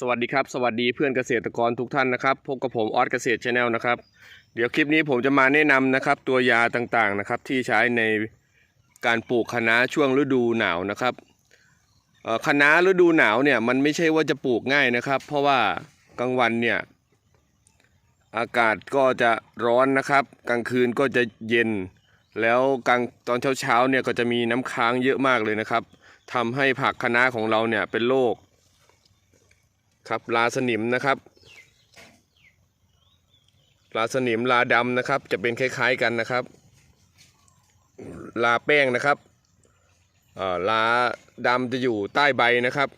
สวัสดีครับสวัสดีเพื่อนเกษตรกรทุกท่านนะครับพบกับผมออสเกษตรชาแนลนะครับ เดี๋ยวคลิปนี้ผมจะมาแนะนำนะครับ ตัวยาต่างๆนะครับ ที่ใช้ในการปลูกคะน้าช่วงฤดูหนาวนะครับคะน้าฤดูหนาวเนี่ยมันไม่ใช่ว่าจะปลูกง่ายนะครับ เพราะว่ากลางวันเนี่ยอากาศก็จะร้อนนะครับ กลางคืนก็จะเย็น แล้วกลางตอนเช้าๆเนี่ยก็จะมีน้ำค้างเยอะมากเลยนะครับทำให้ผักคะน้าของเราเนี่ยเป็นโรค ครับลาสนิมนะครับลาสนิมลาดำนะครับ จะเป็นคล้าย ๆกันนะครับ ลาแป้งนะครับลาดำจะอยู่ใต้ใบนะครับ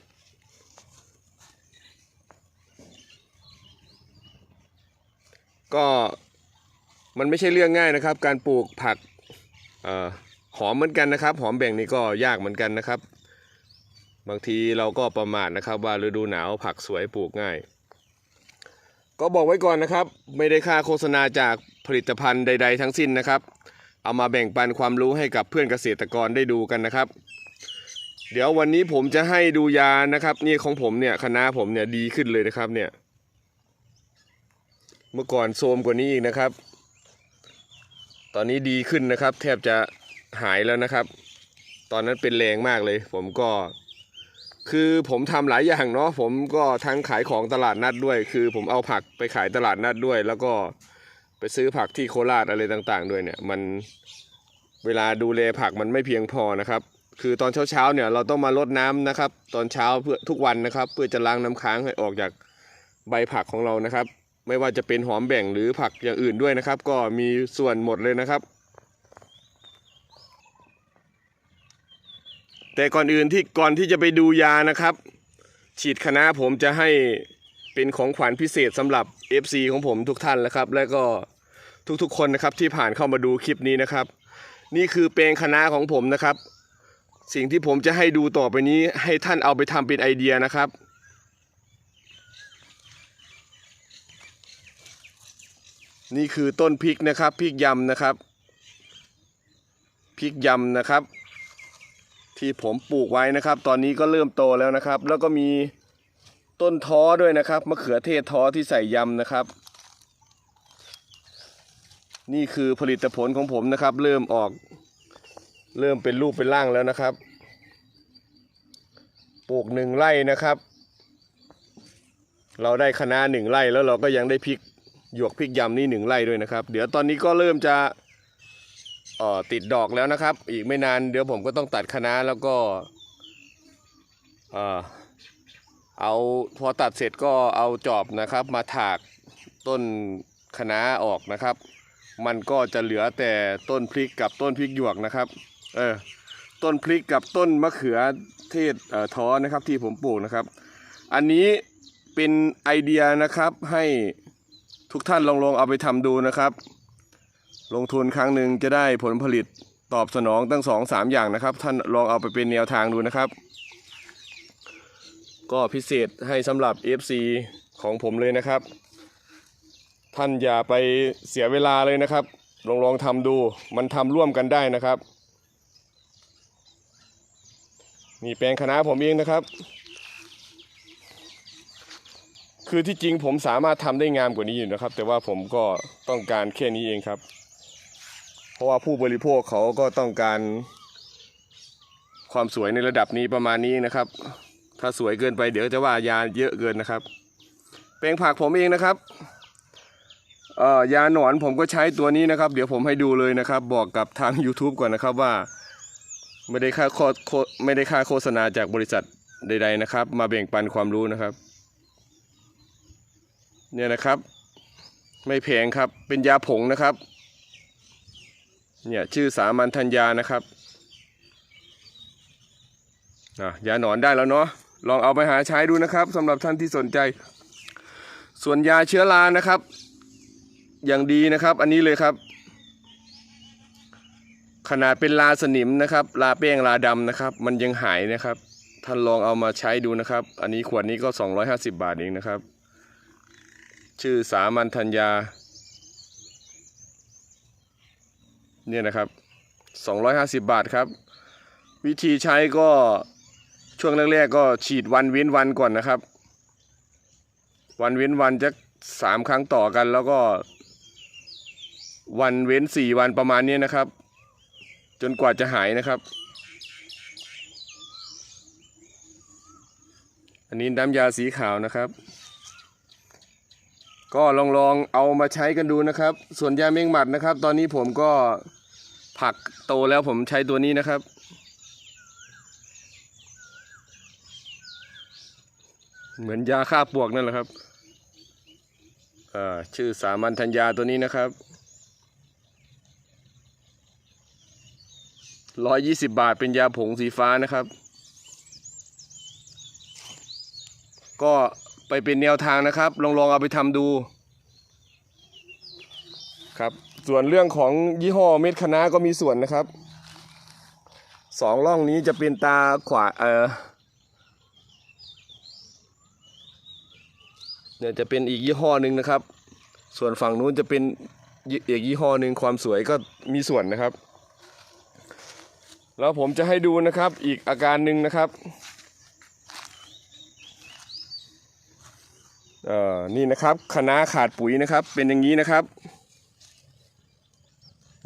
ก็มันไม่ใช่เรื่องง่ายนะครับ การปลูกผักอหอมเหมือนกันนะครับ หอมแบ่งนี่ก็ยากเหมือนกันนะครับ บางทีเราก็ประมาทนะครับว่าฤดูหนาวผักสวยปลูกง่าย ก็บอกไว้ก่อนนะครับ ไม่ได้ค่าโฆษณาจากผลิตภัณฑ์ใด ๆ ทั้งสิ้นนะครับ เอามาแบ่งปันความรู้ให้กับเพื่อนเกษตรกรได้ดูกันนะครับ เดี๋ยววันนี้ผมจะให้ดูยานะครับ นี่ของผมเนี่ยคณะผมเนี่ยดีขึ้นเลยนะครับเนี่ย เมื่อก่อนโทรมกว่านี้อีกนะครับ ตอนนี้ดีขึ้นนะครับ แทบจะหายแล้วนะครับ ตอนนั้นเป็นแรงมากเลย ผมก็ คือผมทำหลายอย่างเนาะผมก็ทั้งขายของตลาดนัดด้วย คือผมเอาผักไปขายตลาดนัดด้วย แล้วก็ไปซื้อผักที่โคราชอะไรต่างๆ ด้วยเนี่ย มันเวลาดูแลผักมันไม่เพียงพอนะครับ คือตอนเช้าๆเนี่ยเราต้องมารดน้ำนะครับ ตอนเช้าเพื่อทุกวันนะครับ เพื่อจะล้างน้ำค้างให้ออกจากใบผักของเรานะครับ ไม่ว่าจะเป็นหอมแบ่งหรือผักอย่างอื่นด้วยนะครับ ก็มีส่วนหมดเลยนะครับ แต่ก่อนอื่นที่ก่อนที่จะไปดูยานะครับ ฉีดคณะผมจะให้เป็นของขวัญพิเศษสำหรับ FC ของผมทุกท่านแล้วครับ และก็ทุกๆคนนะครับที่ผ่านเข้ามาดูคลิปนี้นะครับ นี่คือแปลงคณะของผมนะครับ สิ่งที่ผมจะให้ดูต่อไปนี้ให้ท่านเอาไปทำเป็นไอเดียนะครับนี่คือต้นพริกนะครับพริกยำนะครับพริกยำนะครับ ที่ผมปลูกไว้นะครับ ตอนนี้ก็เริ่มโตแล้วนะครับ แล้วก็มีต้นท้อด้วยนะครับมะเขือเทศท้อที่ใส่ยำนะครับ นี่คือผลิตผลของผมนะครับ เริ่มออก เริ่มเป็นรูปเป็นร่างแล้วนะครับปลูกหนึ่งไร่นะครับ เราได้คณะหนึ่งไร่แล้วเราก็ยังได้พริกหยวกพริกยำนี่หนึ่งไร่ด้วยนะครับ เดี๋ยวตอนนี้ก็เริ่มจะ ติดดอกแล้วนะครับ อีกไม่นานเดี๋ยวผมก็ต้องตัดคะน้าแล้วก็เอาพอตัดเสร็จก็เอาจอบนะครับ มาถากต้นคะน้าออกนะครับ มันก็จะเหลือแต่ต้นพริกกับต้นพริกหยวกนะครับเออต้นพริกกับต้นมะเขือเทศเออท้อนะครับที่ผมปลูกนะครับ อันนี้เป็นไอเดียนะครับให้ทุกท่านลองลองเอาไปทำดูนะครับ ลงทุนครั้งหนึ่งจะได้ผลผลิตตอบสนองตั้งสองสามอย่างนะครับ ท่านลองเอาไปเป็นแนวทางดูนะครับ ก็พิเศษให้สำหรับ FC ของผมเลยนะครับ ท่านอย่าไปเสียเวลาเลยนะครับ ลองลองทำดูมันทำร่วมกันได้นะครับนี่แปลงคณะผมเองนะครับ คือที่จริงผมสามารถทำได้งามกว่านี้อยู่นะครับ แต่ว่าผมก็ต้องการแค่นี้เองครับ เพราะว่าผู้บริโภคเขาก็ต้องการความสวยในระดับนี้ประมาณนี้นะครับ ถ้าสวยเกินไปเดี๋ยวจะว่ายาเยอะเกินนะครับแปลงผักผมเองนะครับยาหนอนผมก็ใช้ตัวนี้นะครับ เดี๋ยวผมให้ดูเลยนะครับ บอกกับทาง YouTube ก่อนนะครับว่า ไม่ได้ค่าโฆโฆไม่ได้ค่าโฆษณาจากบริษัทใด ๆนะครับ มาแบ่งปันความรู้นะครับ เนี่ยนะครับ ไม่แพงครับเป็นยาผงนะครับ เนี่ยชื่อสามัญธัญญานะครับอะยาหนอนได้แล้วเนาะลองเอาไปหาใช้ดูนะครับสำหรับท่านที่สนใจ ส่วนยาเชื้อรานะครับ อย่างดีนะครับ อันนี้เลยครับ ขนาดเป็นลาสนิมนะครับลาแป้งลาดำนะครับ มันยังหายนะครับ ท่านลองเอามาใช้ดูนะครับ อันนี้ขวดนี้ก็ 250 บาทเองนะครับ ชื่อสามัญธัญญา เนี่ยนะครับ 250 บาทครับ วิธีใช้ก็ช่วงแรกๆก็ฉีดวันเว้นวันก่อนนะครับ วันเว้นวันจะสามครั้งต่อกันแล้วก็ วันเว้นสี่วันประมาณนี้นะครับ จนกว่าจะหายนะครับ อันนี้น้ำยาสีขาวนะครับ ก็ลองลองเอามาใช้กันดูนะครับ ส่วนยาเม่งหมัดนะครับ ตอนนี้ผมก็ ผักโตแล้วผมใช้ตัวนี้นะครับ เหมือนยาฆ่าปวกนั่นแหละครับชื่อสามัญธัญญาตัวนี้นะครับร้อยยี่สิบบาทเป็นยาผงสีฟ้านะครับ ก็ไปเป็นแนวทางนะครับ ลองลองเอาไปทำดูครับ ส่วนเรื่องของยี่ห้อเม็ดคะน้าก็มีส่วนนะครับสองร่องนี้จะเป็นตาขวาเออเนี่ยจะเป็นอีกยี่ห้อหนึ่งนะครับ ส่วนฝั่งนู้นจะเป็นอีกยี่ห้อหนึ่งความสวยก็มีส่วนนะครับ แล้วผมจะให้ดูนะครับอีกอาการหนึ่งนะครับเอ่อนี่นะครับคณะขาดปุ๋ยนะครับ เป็นอย่างนี้นะครับ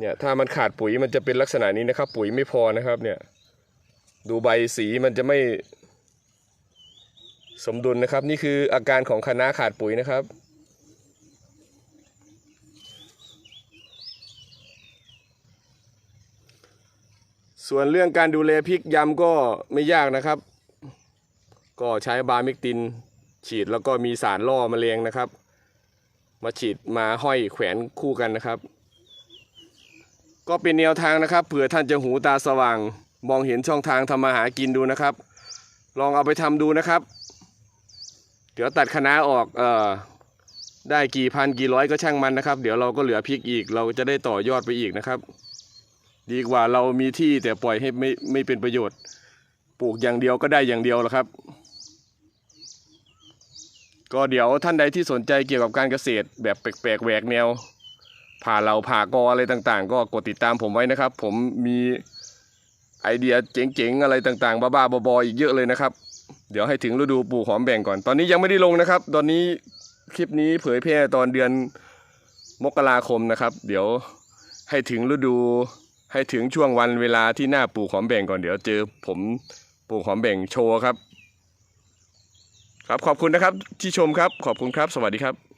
เนี่ยถ้ามันขาดปุ๋ยมันจะเป็นลักษณะนี้นะครับ ปุ๋ยไม่พอนะครับเนี่ยดูใบสีมันจะไม่สมดุลนะครับ นี่คืออาการของคะน้าขาดปุ๋ยนะครับ ส่วนเรื่องการดูแลพริกยำก็ไม่ยากนะครับ ก็ใช้บาร์มิกติน ฉีดแล้วก็มีสารล่อแมลงนะครับ มาฉีดมาห้อยแขวนคู่กันนะครับ ก็เป็นแนวทางนะครับเผื่อท่านจะหูตาสว่าง มองเห็นช่องทางทำมาหากินดูนะครับ ลองเอาไปทำดูนะครับ เดี๋ยวตัดคณะออกเอ่อได้กี่พันกี่ร้อยก็ช่างมันนะครับ เดี๋ยวเราก็เหลือพริกอีก เราจะได้ต่อยอดไปอีกนะครับ ดีกว่าเรามีที่แต่ปล่อยให้ไม่ไม่เป็นประโยชน์ ปลูกอย่างเดียวก็ได้อย่างเดียวแหละครับ ก็เดี๋ยวท่านใดที่สนใจเกี่ยวกับการเกษตรแบบแปลกๆแหวกแนว ผ่าเราผ่ากออะไรต่างๆ ก็กดติดตามผมไว้นะครับ ผมมีไอเดียเจ๋งๆอะไรต่างๆ บ้าๆบอๆอีกเยอะเลยนะครับ เดี๋ยวให้ถึงฤดูปลูกหอมแบ่งก่อน ตอนนี้ยังไม่ได้ลงนะครับ ตอนนี้คลิปนี้เผยแพร่ตอนเดือนมกราคมนะครับ เดี๋ยวให้ถึงฤดู ให้ถึงช่วงวันเวลาที่หน้าปลูกหอมแบ่งก่อนเดี๋ยวเจอผมปลูกหอมแบ่งโชว์ครับ ครับขอบคุณนะครับที่ชมครับขอบคุณครับ สวัสดีครับ